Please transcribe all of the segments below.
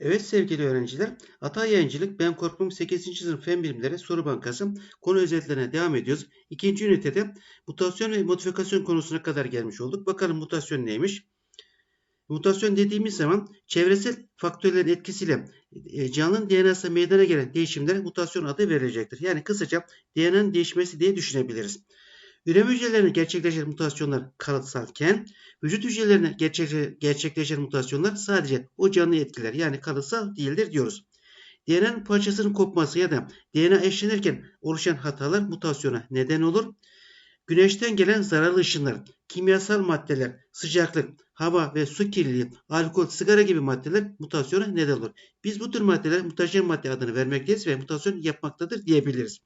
Evet sevgili öğrenciler, Hata Yayıncılık Ben Korkmam 8. sınıf Fen Bilimleri Soru Bankası konu özetlerine devam ediyoruz. İkinci ünitede mutasyon ve modifikasyon konusuna kadar gelmiş olduk. Bakalım mutasyon neymiş? Mutasyon dediğimiz zaman çevresel faktörlerin etkisiyle e, canlının DNA'sında meydana gelen değişimlere mutasyon adı verilecektir. Yani kısaca DNA'nın değişmesi diye düşünebiliriz. Üreme hücrelerine gerçekleşen mutasyonlar kalıtsalken vücut hücrelerine gerçekleşen mutasyonlar sadece o canlıyı etkiler. Yani kalıtsal değildir diyoruz. DNA'nın parçasının kopması ya da DNA eşlenirken oluşan hatalar mutasyona neden olur. Güneşten gelen zararlı ışınlar, kimyasal maddeler, sıcaklık, hava ve su kirliliği, alkol, sigara gibi maddeler mutasyona neden olur. Biz bu tür maddeler mutajen madde adını vermekteyiz ve mutasyon yapmaktadır diyebiliriz.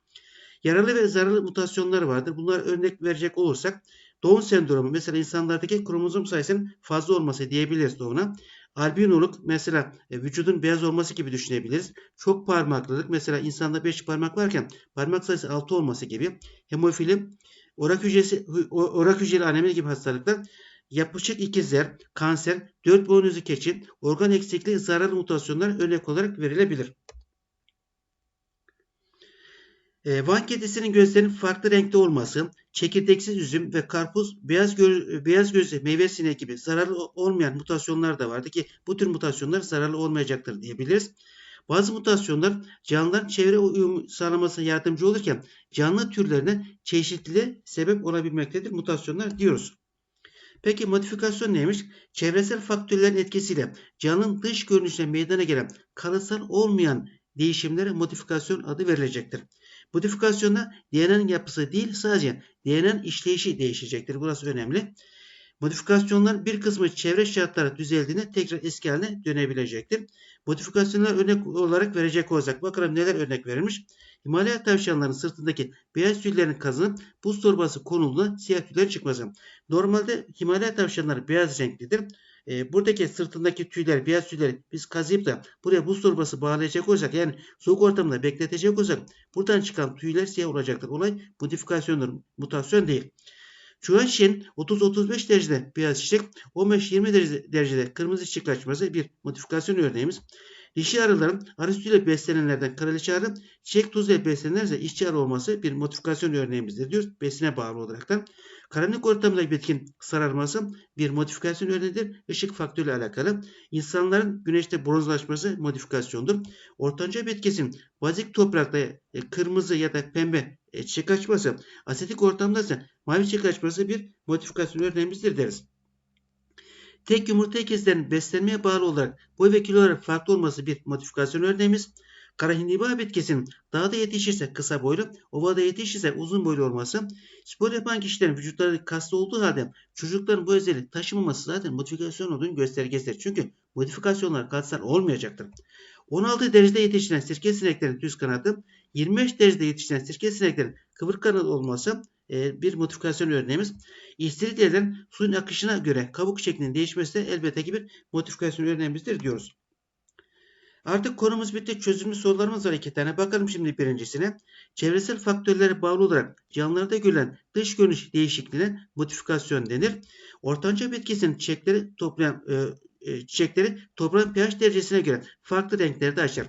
Yaralı ve zararlı mutasyonlar vardır. Bunlar örnek verecek olursak Down sendromu mesela insanlardaki kromozom sayısının fazla olması diyebiliriz Down'a. Albinoluk mesela e, vücudun beyaz olması gibi düşünebiliriz. Çok parmaklılık mesela insanda 5 parmak varken parmak sayısı 6 olması gibi. Hemofili, orak hücresi, orak hücreli anemi gibi hastalıklar yapışık ikizler, kanser, dört boynuzlu keçi, organ eksikliği, zararlı mutasyonlar örnek olarak verilebilir. E, Van kedisinin gözlerinin farklı renkte olması, çekirdeksiz üzüm ve karpuz, beyaz, gö beyaz gözlü meyve sineği gibi zararlı olmayan mutasyonlar da vardı ki bu tür mutasyonlar zararlı olmayacaktır diyebiliriz. Bazı mutasyonlar canlıların çevre uyum sağlamasına yardımcı olurken canlı türlerine çeşitliliğe sebep olabilmektedir mutasyonlar diyoruz. Peki modifikasyon neymiş? Çevresel faktörlerin etkisiyle canlının dış görünüşüne meydana gelen kalıtsal olmayan değişimlere modifikasyon adı verilecektir. Modifikasyonda DNA'nın yapısı değil sadece DNA'nın işleyişi değişecektir. Burası önemli. Modifikasyonlar bir kısmı çevre şartları düzeldiğinde tekrar eski haline dönebilecektir. Modifikasyonlar örnek olarak verecek olacak. Bakalım neler örnek verilmiş. Himalaya tavşanlarının sırtındaki beyaz tüylerin kazınıp buz torbası konulduğunda siyah tüyler çıkması. Normalde Himalaya tavşanları beyaz renklidir. E, buradaki sırtındaki tüyler, beyaz tüyleri biz kazıyıp da buraya buz torbası bağlayacak olsak yani soğuk ortamda bekletecek olsak buradan çıkan tüyler siyah olacaktır. Olay modifikasyondur, mutasyon değil. Şişenin 30-35 derecede beyaz çiçek, 15-20 derecede kırmızı çiçek açması bir modifikasyon örneğimiz. Dişi arıların arı sütüyle beslenenlerden kraliçe arı, çiçek tuzuyla beslenenlerse işçi arı olması bir modifikasyon örneğimizdir diyoruz. Besine bağlı olaraktan. Karanlık ortamda bitkin sararması bir modifikasyon örneğidir. Işık faktörüyle alakalı. İnsanların güneşte bronzlaşması modifikasyondur. Ortanca bitkisinin bazik toprakta e, kırmızı ya da pembe e, çiçek açması, asetik ortamda ise mavi çiçek açması bir modifikasyon örneğimizdir deriz. Tek yumurta ikizlerinin beslenmeye bağlı olarak boy ve kilo olarak farklı olması bir modifikasyon örneğimiz. Kara hindiba bitkisinin dağda yetişirse kısa boylu, ovada yetişirse uzun boylu olması, spor yapan kişilerin vücutları kaslı olduğu halde çocukların bu özelliği taşımaması zaten modifikasyon olduğunu göstergesidir. Çünkü modifikasyonlar katsal olmayacaktır. 16 derecede yetiştiren sirke sineklerin düz kanadı, 25 derecede yetiştiren sirke sineklerin kıvırık kanadı olması e, bir modifikasyon örneğimiz. İstiridye'lerin suyun akışına göre kabuk şeklinin değişmesi de elbette ki bir modifikasyon örneğimizdir diyoruz. Artık konumuz bitti. Çözümlü sorularımız var iki tane. Bakalım şimdi birincisine. Çevresel faktörlere bağlı olarak canlılarda görülen dış görünüş değişikliğine modifikasyon denir. Ortanca bitkisinin çiçekleri toplayan e, e, çiçekleri toprağın pH derecesine göre farklı renklerde açar.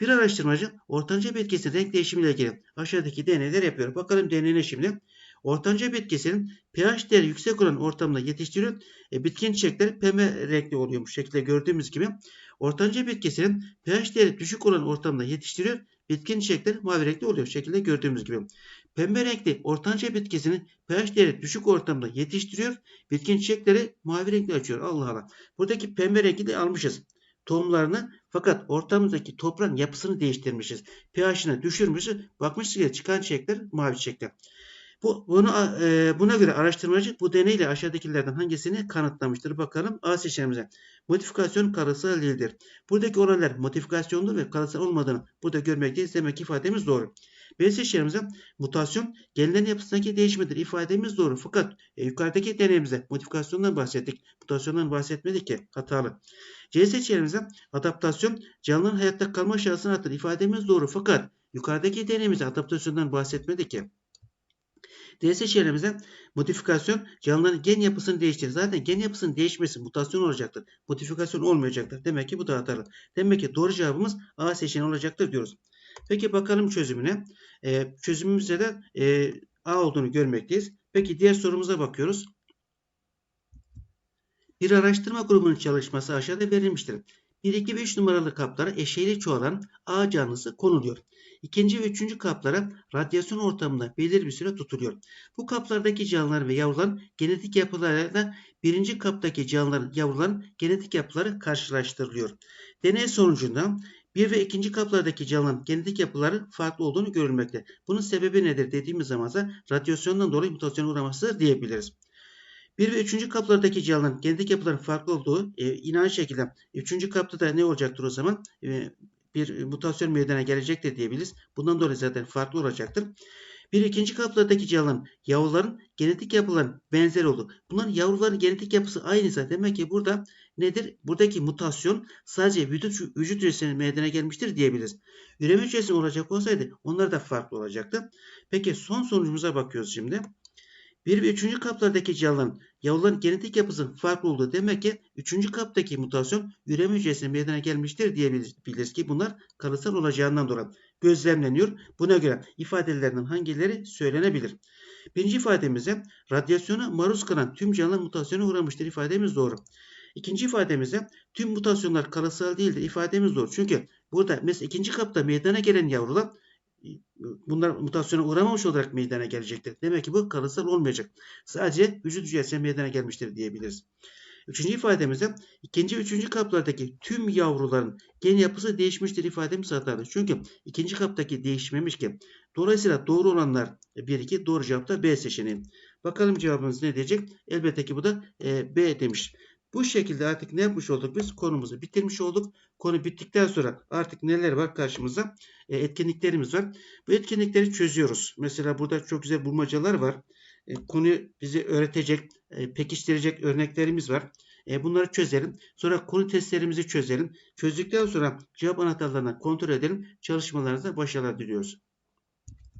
Bir araştırmacı ortanca bitkisinin renk değişimiyle ilgili aşağıdaki deneyler yapıyor. Bakalım deneyine şimdi. Ortanca bitkisinin pH değeri yüksek olan ortamda yetiştiriyor. E, bitkin çiçekleri pembe renkli oluyor bu şekilde gördüğümüz gibi. Ortanca bitkisinin pH değeri düşük olan ortamda yetiştiriyor. Bitkin çiçekleri mavi renkli oluyor şekilde gördüğümüz gibi. Pembe renkli ortanca bitkisinin pH değeri düşük ortamda yetiştiriyor. Bitkin çiçekleri mavi renkli açıyor. Allah Allah. Buradaki pembe rengi de almışız tohumlarını fakat ortamızdaki toprağın yapısını değiştirmişiz. pH'ını düşürmüşüz. Bakmışız ki çıkan çiçekler mavi çiçekler. Bu, bunu, e, buna göre araştırmacı bu deneyle aşağıdakilerden hangisini kanıtlamıştır? Bakalım A seçeneğimize. Modifikasyon kalıtsal değildir. Buradaki olaylar modifikasyondur ve kalıtsal olmadığını burada görmekteyiz. Demek ki ifademiz doğru. B seçeneğimize mutasyon genlerin yapısındaki değişmedir. İfademiz doğru. Fakat e, yukarıdaki deneyimizde modifikasyondan bahsettik. Mutasyondan bahsetmedik ki hatalı. C seçeneğimize adaptasyon canlının hayatta kalma şansını arttırır. İfademiz doğru. Fakat yukarıdaki deneyimizde adaptasyondan bahsetmedik ki. D seçeneğimizde modifikasyon canlıların gen yapısını değiştirir. Zaten gen yapısının değişmesi mutasyon olacaktır. Modifikasyon olmayacaktır. Demek ki bu da hatalı. Demek ki doğru cevabımız A seçeneği olacaktır diyoruz. Peki bakalım çözümüne. Ee, çözümümüzde de e, A olduğunu görmekteyiz. Peki diğer sorumuza bakıyoruz. Bir araştırma grubunun çalışması aşağıda verilmiştir. 1, 2 ve 3 numaralı kaplara eşeğli çoğalan A canlısı konuluyor. İkinci ve üçüncü kaplara radyasyon ortamında belirli bir süre tutuluyor. Bu kaplardaki canlıların ve yavruların genetik yapılarıyla birinci kaptaki canlıların yavruların genetik yapıları karşılaştırılıyor. Deney sonucunda bir ve ikinci kaplardaki canlıların genetik yapıları farklı olduğunu görülmekte. Bunun sebebi nedir dediğimiz zaman da radyasyondan dolayı mutasyona uğramasıdır diyebiliriz. Bir ve üçüncü kaplardaki canlıların genetik yapıların farklı olduğu e, inanç şekilde. Üçüncü kapta da ne olacaktır o zaman? E, bir mutasyon meydana gelecektir diyebiliriz. Bundan dolayı zaten farklı olacaktır. Bir ikinci kaplardaki canlıların yavruların genetik yapıların benzer oldu. Bunların yavruların genetik yapısı aynıysa demek ki burada nedir? Buradaki mutasyon sadece vücut, vücut hücresinin meydana gelmiştir diyebiliriz. Üreme hücresi olacak olsaydı onlar da farklı olacaktı. Peki son sonucumuza bakıyoruz şimdi. 1 ve 3. kaplardaki canlıların yavruların genetik yapısı farklı olduğu demek ki 3. kaptaki mutasyon üreme hücresinin meydana gelmiştir diyebiliriz ki bunlar kalıtsal olacağından dolayı gözlemleniyor. Buna göre ifadelerinden hangileri söylenebilir? Birinci ifademizde radyasyona maruz kalan tüm canlılar mutasyona uğramıştır ifademiz doğru. İkinci ifademizde tüm mutasyonlar kalıtsal değildir ifademiz doğru. Çünkü burada mesela ikinci kapta meydana gelen yavrular bunlar mutasyona uğramamış olarak meydana gelecektir. Demek ki bu kalıtsal olmayacak. Sadece vücut hücresi meydana gelmiştir diyebiliriz. Üçüncü ifademizde ikinci ve üçüncü kaplardaki tüm yavruların gen yapısı değişmiştir ifademiz hatalı. Çünkü ikinci kaptaki değişmemiş ki. Dolayısıyla doğru olanlar 1 2 doğru cevap da B seçeneği. Bakalım cevabımız ne diyecek? Elbette ki bu da e, B demiş. Bu şekilde artık ne yapmış olduk biz? Konumuzu bitirmiş olduk. Konu bittikten sonra artık neler var karşımıza? E, etkinliklerimiz var. Bu etkinlikleri çözüyoruz. Mesela burada çok güzel bulmacalar var. E, konuyu bize öğretecek, e, pekiştirecek örneklerimiz var. E, bunları çözelim. Sonra konu testlerimizi çözelim. Çözdükten sonra cevap anahtarlarını kontrol edelim. Çalışmalarınızda başarılar diliyoruz.